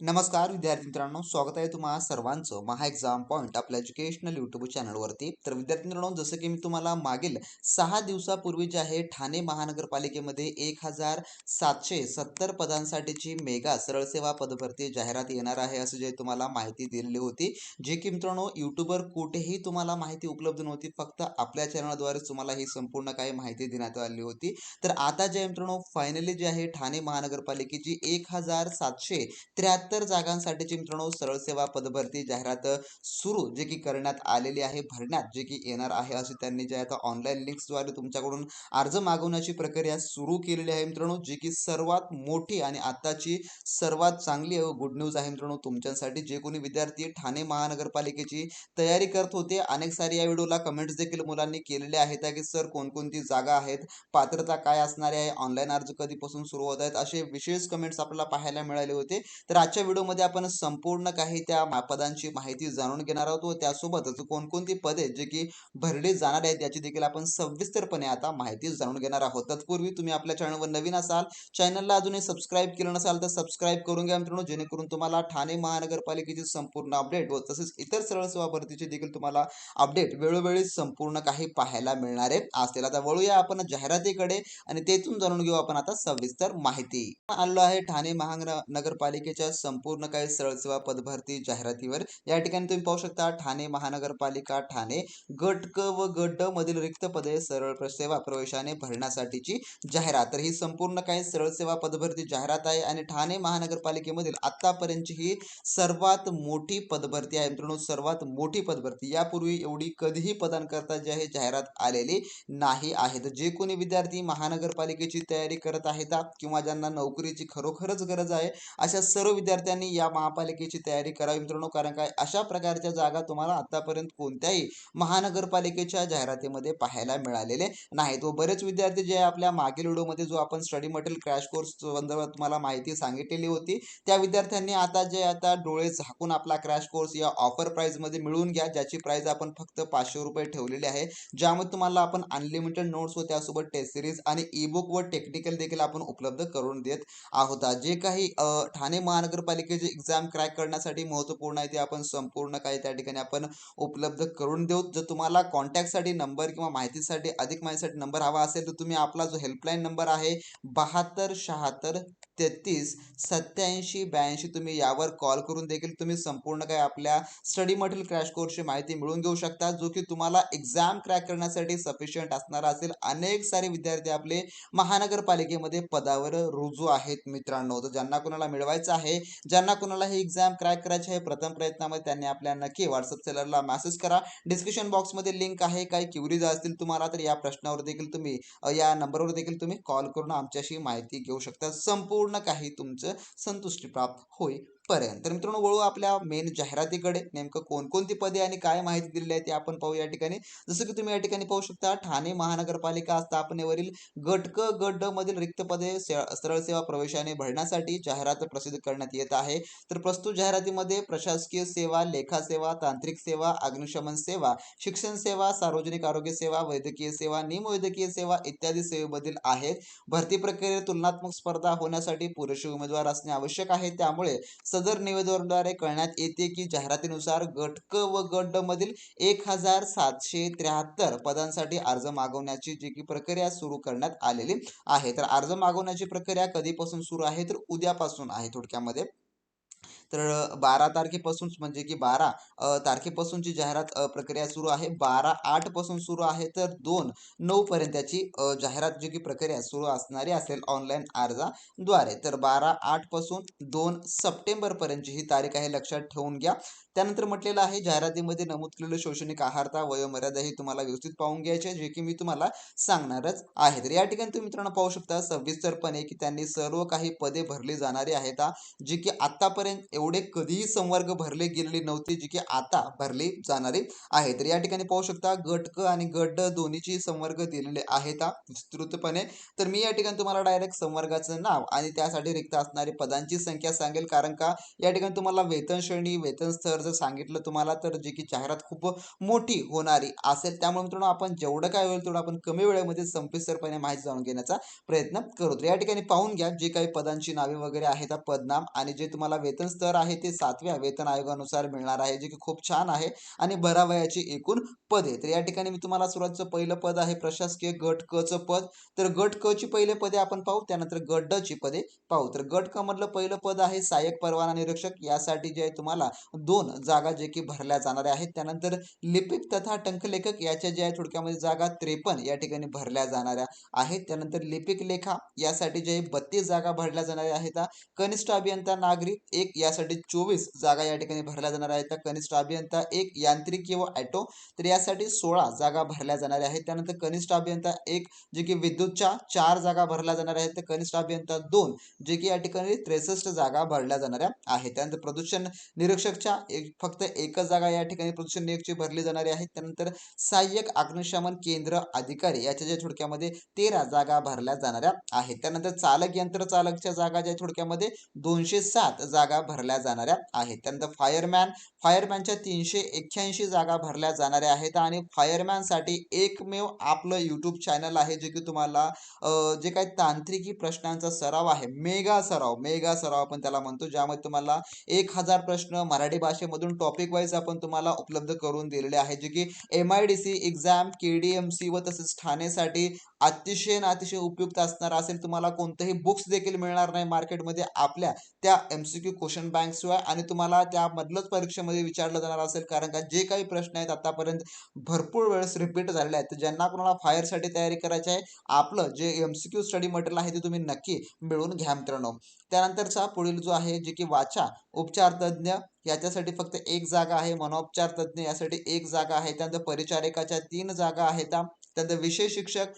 नमस्कार विद्यार्थी मित्रांनो. स्वागत आहे तुम्हा सर्वांचं महा एक्झाम पॉईंट आपल्या एज्युकेशनल यूट्यूब चॅनलवरती तर विद्यार्थी मित्रांनो जसं की मी तुम्हाला मागील सहा दिवसापूर्वी जे आहे ठाणे महानगरपालिकेमध्ये एक हजार सातशे सत्तर पदांसाठीची मेगा सरळ सेवा पदभरती जाहिरात येणार आहे असं जे तुम्हाला माहिती दिलेली होती. जे की मित्रांनो यूट्यूबवर कुठेही तुम्हाला माहिती उपलब्ध नव्हती फक्त आपल्या चॅनलद्वारे तुम्हाला ही संपूर्ण काही माहिती देण्यात आली होती. तर आता जे मित्रांनो फायनली जे आहे ठाणे महानगरपालिकेची एक हजार सातशे त्र्याहत्तर जागांसाठीची मित्रांनो सरळ सेवा पदभरती जाहिरात सुरू जे की करण्यात आलेली आहे भरण्यात जे की येणार आहे अशी त्यांनी जे आता ऑनलाईन लिंक्सद्वारे तुमच्याकडून अर्ज मागवण्याची प्रक्रिया सुरू केलेली आहे मित्रांनो जी की सर्वात मोठी आणि आत्ताची सर्वात चांगली गुड न्यूज आहे मित्रांनो तुमच्यासाठी. जे कोणी विद्यार्थी ठाणे महानगरपालिकेची तयारी करत होते अनेक सारे या व्हिडिओला कमेंट्स देखील मुलांनी केलेले आहेत की सर कोणकोणती जागा आहेत पात्रता काय असणारी आहे ऑनलाईन अर्ज कधीपासून सुरू होत आहेत असे विशेष कमेंट्स आपल्याला पाहायला मिळाले होते. तर आजच्या व्हिडिओमध्ये आपण संपूर्ण काही त्या पदांची माहिती जाणून घेणार आहोत व त्यासोबतच कोणकोणती पदे जे की भरली जाणार आहेत याची देखील आपण सविस्तरपणे आता माहिती जाणून घेणार आहोत. तत्पूर्वी तुम्ही आपल्या चॅनलवर नवीन असाल चॅनलला अजूनही सबस्क्राईब केलं नसाल तर सबस्क्राईब करून घ्या मित्रांनो जेणेकरून तुम्हाला ठाणे महानगरपालिकेची संपूर्ण अपडेट व तसेच इतर सरळ सेवा भरतीची देखील तुम्हाला अपडेट वेळोवेळी संपूर्ण काही पाहायला मिळणार आहेत असतील आता वळूया आपण जाहिरातीकडे आणि तेथून जाणून घेऊ आपण आता सविस्तर माहिती. आलो आहे ठाणे महानगरपालिकेच्या संपूर्ण काही सरळ सेवा पदभरती जाहिरातीवर. या ठिकाणी तुम्ही पाहू शकता ठाणे महानगरपालिका ठाणे गट क व गट ड मधील रिक्त पदे सरळ प्र- सेवा प्रवेशाने भरण्यासाठीची जाहिरात. तर ही संपूर्ण काही सरळ सेवा पदभरती जाहिरात आहे आणि ठाणे महानगरपालिकेमधील आतापर्यंतची ही सर्वात मोठी पदभरती आहे. मित्रांनो सर्वात मोठी पदभरती. यापूर्वी एवढी कधीही पदांकरता जी आहे जाहिरात आलेली नाही आहे. तर जे कोणी विद्यार्थी महानगरपालिकेची तयारी करत आहेत किंवा ज्यांना नोकरीची खरोखरच गरज आहे अशा सर्व विद्यार्थ्यांनी या महापालिकेची तयारी करावी मित्रांनो. कारण काय? अशा प्रकारच्या जागा तुम्हाला आतापर्यंत कोणत्याही महानगरपालिकेच्या जाहिरातीमध्ये पाहायला मिळालेले नाहीत. व बरेच विद्यार्थी जे आपल्या मागील व्हिडिओमध्ये जो आपण स्टडी मटेरियल क्रॅश कोर्स संदर्भात तुम्हाला माहिती सांगितलेली होती त्या विद्यार्थ्यांनी आता जे आता डोळे झाकून आपला क्रॅश कोर्स या ऑफर प्राईजमध्ये मिळवून घ्या ज्याची प्राईज आपण फक्त पाचशे रुपये ठेवलेली आहे. ज्यामध्ये तुम्हाला आपण अनलिमिटेड नोट्स व त्यासोबत टेस्ट सिरीज आणि ई बुक व टेक्निकल देखील आपण उपलब्ध करून देत आहोत. जे काही ठाणे महानगर महानगरपालिकेची एक्झाम क्रॅक करण्यासाठी महत्त्वपूर्ण आहे ते आपण संपूर्ण काही त्या ठिकाणी आपण उपलब्ध करून देऊ. जर तुम्हाला कॉन्टॅक्टसाठी नंबर किंवा माहितीसाठी अधिक माहितीसाठी नंबर हवा असेल तर तुम्ही आपला जो हेल्पलाईन नंबर आहे बहात्तर शहात्तर तेहतीस सत्याऐंशी ब्याऐंशी तुम्ही यावर कॉल करून देखील तुम्ही संपूर्ण काही आपल्या स्टडी मटेरियल क्रॅश कोर्सची माहिती मिळवून घेऊ शकता जो की तुम्हाला एक्झाम क्रॅक करण्यासाठी सफिशियंट असणारा असेल. अनेक सारे विद्यार्थी आपले महानगरपालिकेमध्ये पदावर रुजू आहेत मित्रांनो. तर ज्यांना कोणाला मिळवायचं आहे ज्यांना कोणाला हे एक्झाम क्रॅक करायचे आहे प्रथम प्रयत्नामध्ये त्यांनी आपल्या नक्की व्हॉट्सअप सेलरला मेसेज करा. डिस्क्रिप्शन बॉक्समध्ये लिंक आहे. काही क्युरीज असतील तुम्हाला तर या प्रश्नावर देखील तुम्ही या नंबरवर देखील तुम्ही कॉल करून आमच्याशी माहिती घेऊ शकता. संपूर्ण पूर्ण काही तुमचं संतुष्टी प्राप्त होईल. पर्यंत. तर मित्रांनो वळू आपल्या मेन जाहिरातीकडे. नेमकं कोणकोणती पदे आणि काय माहिती दिलेली आहे ते आपण पाहू या ठिकाणी. जसं की तुम्ही या ठिकाणी पाहू शकता ठाणे महानगरपालिका स्थापनेवरील गट क गट ड मधील रिक्त पदे सरळ सेवा प्रवेशाने भरण्यासाठी जाहिरात प्रसिद्ध करण्यात येत आहे. तर प्रस्तुत जाहिरातीमध्ये प्रशासकीय सेवा लेखा सेवा तांत्रिक सेवा अग्निशमन सेवा शिक्षण सेवा सार्वजनिक आरोग्य सेवा वैद्यकीय सेवा निमवैद्यकीय सेवा इत्यादी सेवेमधील आहेत. भरती प्रक्रियेत तुलनात्मक स्पर्धा होण्यासाठी पुरेसे उमेदवार असणे आवश्यक आहे. त्यामुळे सदर निवेदनाद्वारे कळण्यात येते की जाहिरातीनुसार गट क व गट ड मधील एक हजार सातशे त्र्याहत्तर पदांसाठी अर्ज मागवण्याची जी की प्रक्रिया सुरू करण्यात आलेली आहे. तर अर्ज मागवण्याची प्रक्रिया कधीपासून सुरू आहे? तर उद्यापासून आहे थोडक्यामध्ये. तर बारा तारखेपासूनच म्हणजे की बारा तारखेपासूनची जाहिरात प्रक्रिया सुरू आहे बारा आठपासून सुरू आहे तर दोन नऊपर्यंतची त्याची जाहिरात जी की प्रक्रिया सुरू असणारी असेल ऑनलाईन अर्जाद्वारे. तर बारा आठपासून दोन सप्टेंबरपर्यंतची ही तारीख आहे लक्षात ठेवून घ्या. त्यानंतर म्हटलेलं आहे जाहिरातीमध्ये नमूद केलेलं शैक्षणिक आहारता वयोमर्यादा ही तुम्हाला व्यवस्थित पाहून घ्यायची आहे जे की मी तुम्हाला सांगणारच आहे. तर या ठिकाणी तुम्ही मित्रांनो पाहू शकता सविस्तरपणे की त्यांनी सर्व काही पदे भरली जाणारी आहेत जे जी की आतापर्यंत एवढे कधीही संवर्ग भरले गेलेले नव्हते जी की आता भरली जाणारी आहे तर या ठिकाणी पाहू शकता गट क आणि गट ड दोन्हीची संवर्ग दिलेले आहेत विस्तृतपणे. तर मी या ठिकाणी तुम्हाला डायरेक्ट संवर्गाचं नाव आणि त्यासाठी रिक्त असणारी पदांची संख्या सांगेल कारण का या ठिकाणी तुम्हाला वेतन श्रेणी वेतन स्तर जर सांगितलं तुम्हाला तर जी की जाहिरात खूप मोठी होणारी असेल. त्यामुळे मित्रांनो आपण जेवढं काय होईल तेवढं आपण कमी वेळेमध्ये संपिस्तरपणे माहिती जाणून घेण्याचा प्रयत्न करू तर या ठिकाणी पाहून घ्या जे काही पदांची नावे वगैरे आहेत पदनाम आणि जे तुम्हाला वेतन स्तर आहे ते सातव्या वेतन आयोगानुसार मिळणार आहे जे की खूप छान आहे आणि भरावयाची एकूण पदे तर या ठिकाणी मी तुम्हाला सुरुवातचं पहिलं पद आहे प्रशासकीय गट क चं पद. तर गट क ची पहिले पदे आपण पाहू त्यानंतर गट ड ची पदे पाहू. तर गट क मधलं पहिलं पद आहे सहाय्यक परवाना निरीक्षक. यासाठी जे आहे तुम्हाला दोन जागा जे की भरल्या जाणाऱ्या आहेत. त्यानंतर लिपिक तथा टंकलेखक याच्या ज्या थोडक्यामध्ये जागा त्रेपन्न या ठिकाणी भरल्या जाणाऱ्या आहेत. त्यानंतर लिपिक लेखा यासाठी जे बत्तीस जागा भरल्या जाणाऱ्या आहेत. कनिष्ठ अभियंता नागरिक एक यासाठी चोवीस जागा या ठिकाणी भरल्या जाणार आहेत. कनिष्ठ अभियंता एक यांत्रिकी व ॲटो तर यासाठी सोळा जागा भरल्या जाणाऱ्या आहेत. त्यानंतर कनिष्ठ अभियंता एक जे की विद्युतच्या चार जागा भरल्या जाणाऱ्या आहेत. तर कनिष्ठ अभियंता दोन जे की या ठिकाणी त्रेसष्ट जागा भरल्या जाणाऱ्या आहेत. त्यानंतर प्रदूषण निरीक्षकच्या एक फक्त एकच जागा या ठिकाणी प्रदूषण निरीक्षक भरली जाणारी आहे. त्यानंतर सहाय्यक अग्निशमन केंद्र अधिकारी याच्या ज्या थोडक्यामध्ये तेरा जागा भरल्या जाणाऱ्या आहेत. त्यानंतर चालक यंत्र चालकच्या जागा ज्या थोडक्यामध्ये दोनशे सात जागा भरल्या जाणाऱ्या आहेत. त्यानंतर फायरमॅन फायरमॅनच्या तीनशे एक्क्याऐंशी जागा भरल्या जाणाऱ्या आहेत आणि फायरमॅनसाठी एकमेव आपलं यूट्यूब चॅनल आहे जे की तुम्हाला जे काही तांत्रिकी प्रश्नांचा सराव आहे. मेगा सराव मेगा सराव आपण त्याला म्हणतो ज्यामध्ये तुम्हाला एक हजार प्रश्न मराठी मधून टॉपिक वाईज आपण तुम्हाला उपलब्ध करून दिलेले आहे जे की M I D C exam K D M C व तसेच ठाणेसाठी अतिशय ना अतिशय उपयुक्त असणार असेल. तुम्हाला कोणतेही बुक्स देखील मिळणार नाही मार्केटमध्ये आपल्या त्या M C Q question bank शिवाय आणि तुम्हाला त्यामधलंच परीक्षेमध्ये विचारलं जाणार असेल. कारण का जे काही प्रश्न आहेत आतापर्यंत भरपूर वेळेस रिपीट झालेले आहेत. तर ज्यांना कोणाला फायरसाठी तयारी करायची आहे आपलं जे M C Q study material आहे ते तुम्ही नक्की मिळवून घ्या मित्रांनो. त्यानंतरचा पुढील जो आहे जे की वाचा उपचारतज्ञ याच्यासाठी फक्त एक जागा आहे मनोपचार तज्ज्ञ यासाठी एक जागा आहे त्यानंतर परिचारिकाच्या तीन जागा आहेत त्यानंतर विषय शिक्षक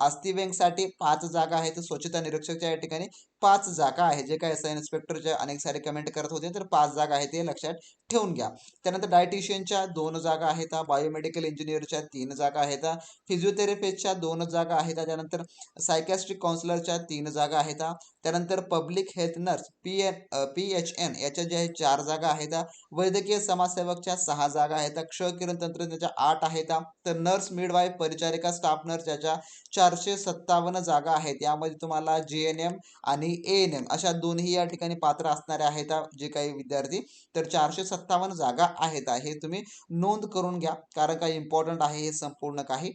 अस्थिव्यंगसाठी पाच जागा आहेत स्वच्छता निरीक्षकच्या या ठिकाणी. पाच जागा आहे. जे काय एस इन्स्पेक्टरचे अनेक सारे कमेंट करत होते तर पाच जागा आहेत ते लक्षात ठेवून घ्या. त्यानंतर डायटिशियनच्या दोन जागा आहेत. बायोमेडिकल इंजिनियरच्या तीन जागा आहेत. फिजिओथेरपिस्टच्या दोन जागा आहेत. त्यानंतर सायकॅस्ट्रिक काउन्सिलरच्या तीन जागा आहेत. त्यानंतर public health nurse P N P H N याच्या ज्या आहेत चार जागा आहेत. वैद्यकीय समाजसेवकच्या सहा जागा आहेत. क्ष किरण तंत्रज्ञाच्या आठ आहेत. तर नर्स मिडवाईफ परिचारिका स्टाफ नर्स याच्या चारशे सत्तावन्न जागा आहेत. यामध्ये तुम्हाला जी एन एम आणि ए एन एम अशा दोन्ही या ठिकाणी पात्र असणारे आहेत जे काही विद्यार्थी. तर चारशे सत्तावन्न जागा आहेत हे. तुम्ही नोंद करून घ्या. कारण काय इम्पॉर्टंट आहे हे संपूर्ण काही.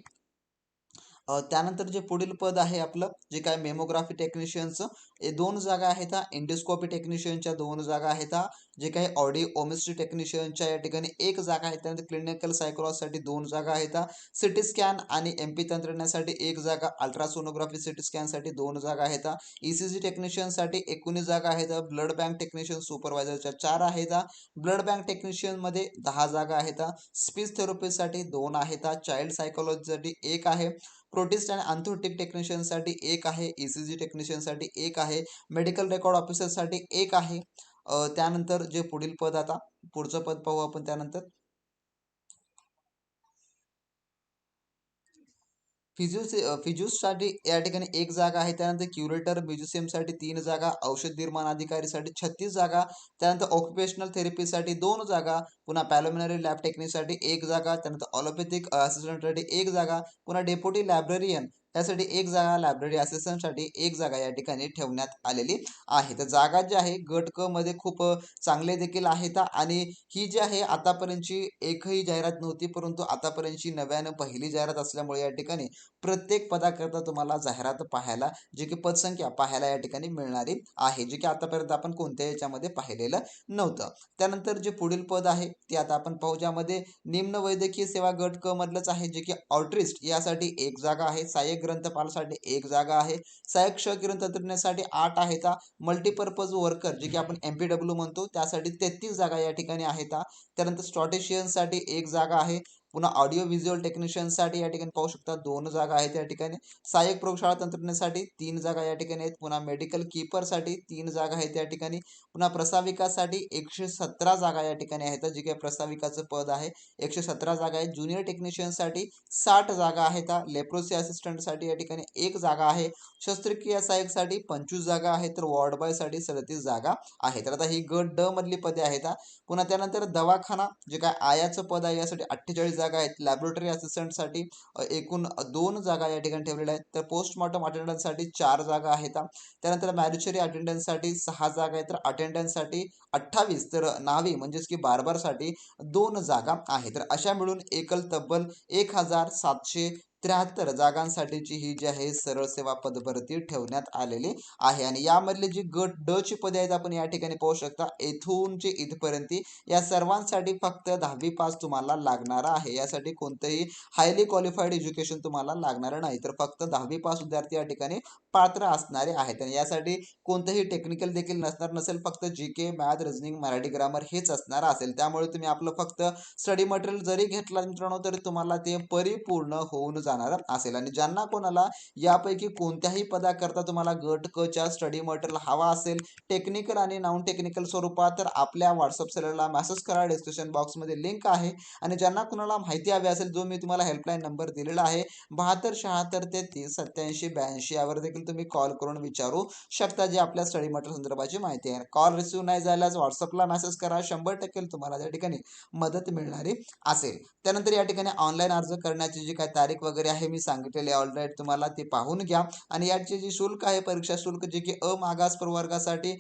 त्यानंतर जे पुढील पद आहे आपलं जे काय मेमोग्राफी टेक्निशियनचं दोन जागा आहेत इंडोस्कॉपी टेक्निशियनच्या दोन जागा आहेत जे काही ऑडिओ ओमिस्ट्री टेक्निशियनच्या या ठिकाणी एक जागा आहे. त्यानंतर क्लिनिकल सायकोलॉजीसाठी दोन जागा आहेत सिटी स्कॅन आणि एम पी तंत्रज्ञानासाठी एक जागा. अल्ट्रासोनोग्राफी सिटी स्कॅनसाठी दोन जागा आहेत ई सी जी टेक्निशियनसाठी एकोणीस जागा आहेत ब्लड बँक टेक्निशियन सुपरवायझरच्या चार आहेत ब्लड बँक टेक्निशियनमध्ये दहा जागा आहेत स्पीच थेरपीसाठी दोन आहेत चाइल्ड सायकोलॉजीसाठी एक आहे. प्रोटिस्ट आणि अँथोटिक टेक्निशियनसाठी एक आहे. ई सी जी टेक्निशियनसाठी एक आहे. मेडिकल रेकॉर्ड ऑफिसरसाठी एक आहे. त्यानंतर जे पुढील पद आता पुढचं पद पाहू आपण त्यानंतर. फिजिओ फिजिओसाठी या ठिकाणी एक जागा आहे. त्यानंतर क्युरेटर म्युझिशियमसाठी तीन जागा औषध निर्माण अधिकारीसाठी छत्तीस जागा त्यानंतर ऑक्युपेशनल थेरपीसाठी दोन जागा पुन्हा पॅलोमिनरी लॅब टेक्निकसाठी एक जागा त्यानंतर ऑलोपॅथिक असिस्टंटसाठी एक जागा पुन्हा डेप्युटी लायब्ररियन त्यासाठी एक जागा लायब्ररी असिस्टंटसाठी एक जागा या ठिकाणी ठेवण्यात आलेली आहे. तर जागा जी आहे गट क मध्ये खूप चांगले देखील आहेत आणि ही जी आहे आतापर्यंतची एकही जाहिरात नव्हती परंतु आतापर्यंतची नव्यानं पहिली जाहिरात असल्यामुळे या ठिकाणी प्रत्येक पदाकरता तुम्हाला जाहिरात पाहायला जी की पदसंख्या पाहायला या ठिकाणी मिळणारी आहे जे की आतापर्यंत आपण कोणत्या याच्यामध्ये पाहिलेलं नव्हतं. त्यानंतर जे पुढील पद आहे ते आता आपण पाहू ज्यामध्ये निम्न वैद्यकीय सेवा गट क मधलंच आहे जे की ऑट्रिस्ट यासाठी एक जागा आहे सहाय्यक ग्रंथपालासाठी एक जागा आहे. सहाय्यक क्ष किरण तंत्रज्ञासाठी आठ आहेत. मल्टीपर्पज वर्कर जे की आपण एम पी डब्ल्यू म्हणतो त्यासाठी तेहतीस जागा या ठिकाणी आहेत. त्यानंतर स्टॉटिशियनसाठी एक जागा आहे. पुन्हा ऑडिओ व्हिज्युअल टेक्निशियनसाठी या ठिकाणी पाहू शकता दोन जागा आहेत या ठिकाणी. सहाय्यक प्रयोगशाळा तंत्रज्ञासाठी तीन जागा या ठिकाणी आहेत. पुन्हा मेडिकल कीपरसाठी तीन जागा आहेत या ठिकाणी. पुन्हा प्रसाविकासाठी एकशे सतरा जागा या ठिकाणी आहेत जे काही प्रसाविकाचं पद आहे. एकशे सतरा जागा आहेत. ज्युनियर टेक्निशियनसाठी साठ जागा आहेत. लेप्रोसी असिस्टंटसाठी या ठिकाणी एक जागा आहे. शस्त्रक्रिया सहाय्यकसाठी पंचवीस जागा आहेत. तर वॉर्ड बॉयसाठी सदतीस जागा आहे तर आता ही गट ड मधली पदे आहेत. पुन्हा त्यानंतर दवाखाना जे काय आयाचं पद आहे यासाठी अठ्ठेचाळीस जागा आहेत. लॅबोरेटरी असिस्टंटसाठी एकूण दोन जागा या ठिकाणी ठेवलेल्या आहेत. तर पोस्टमॉर्टम अटेंडन्ससाठी चार जागा आहेत. त्यानंतर मॅरिचरी अटेंडन्ससाठी सहा जागा आहेत. तर अटेंडन्ससाठी अठ्ठावीस तर नावी म्हणजेच की बारबारसाठी दोन जागा आहेत. तर अशा मिळून एकल तब्बल एक हजार सातशे त्र्याहत्तर जागांसाठीची ही जी आहे सरळ सेवा पदभरती ठेवण्यात आलेली आहे. आणि यामधले जी गट ड ची पदे आहेत आपण या ठिकाणी पाहू शकता येथून जे इथपर्यंत या सर्वांसाठी फक्त दहावी पास तुम्हाला लागणार आहे. यासाठी कोणतंही हायली क्वालिफाईड एज्युकेशन तुम्हाला लागणार नाही. तर फक्त दहावी पास विद्यार्थी या ठिकाणी पात्र असणारे आहेत. आणि यासाठी कोणतंही टेक्निकल देखील नसणार नसेल फक्त G K math reasoning Marathi grammar हेच असणार असेल. त्यामुळे तुम्ही आपलं फक्त स्टडी मटेरियल जरी घेतला मित्रांनो तरी तुम्हाला ते परिपूर्ण होऊन जाणार असेल. आणि ज्यांना कोणाला यापैकी कोणत्याही पदाकरता तुम्हाला गट क च्या स्टडी मटेरियल हवा असेल टेक्निकल आणि नॉन टेक्निकल स्वरूपात तर आपल्या व्हॉट्सअप सेलरला मेसेज करा. डिस्क्रिप्शन बॉक्समध्ये लिंक आहे. आणि ज्यांना कुणाला माहिती हवी असेल जो मी तुम्हाला हेल्पलाईन नंबर दिलेला आहे बहात्तर शहात्तर ते तीस सत्याऐंशी ब्याऐंशी यावर देखील तुम्ही कॉल करून विचारू शकता जे आपल्या स्टडी मटेरियल संदर्भाची माहिती आहे. कॉल रिसिव्ह नाही झाल्यास व्हॉट्सअपला मेसेज करा. शंभर टक्के तुम्हाला त्या ठिकाणी मदत मिळणारी असेल. त्यानंतर या ठिकाणी ऑनलाईन अर्ज करण्याची जी काही तारीख वगैरे आहे मी सांगितलेली ऑलरेडी तुम्हाला ते पाहून घ्या. आणि याचे जे शुल्क आहे परीक्षा शुल्क जे की अमागास प्रवर्गासाठी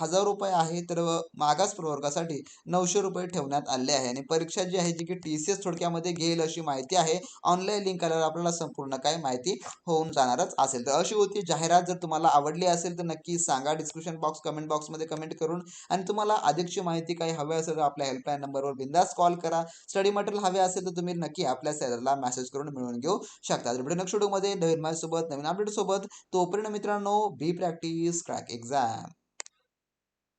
हजार रुपये आहे तर मागास प्रवर्गासाठी नऊशे रुपये ठेवण्यात आले आहे. आणि परीक्षा जी आहे जी की टी सी एस थोडक्यामध्ये घेईल अशी माहिती आहे. ऑनलाईन लिंक आल्यावर आपल्याला संपूर्ण काही माहिती होऊन जाणारच असेल. तर अशी होती. जाहिरात जर तुम्हाला आवडली असेल तर नक्की सांगा. डिस्क्रिप्शन बॉक्स कमेंट बॉक्समध्ये कमेंट करून. आणि तुम्हाला अधिकची माहिती काही हवी असेल तर आपल्या हेल्पलाईन नंबरवर बिंदास कॉल करा. स्टडी मटेरियल हवे असेल तर तुम्ही नक्की आपल्या सेलरला मेसेज करून मिळवून घेऊ शकता. तर व्हिडिओ नेक्स्ट व्हिडिओमध्ये नवीन माझ्यासोबत नवीन अपडेटसोबत तोपर्यंत मित्रांनो बी प्रॅक्टिस क्रॅक एक्झाम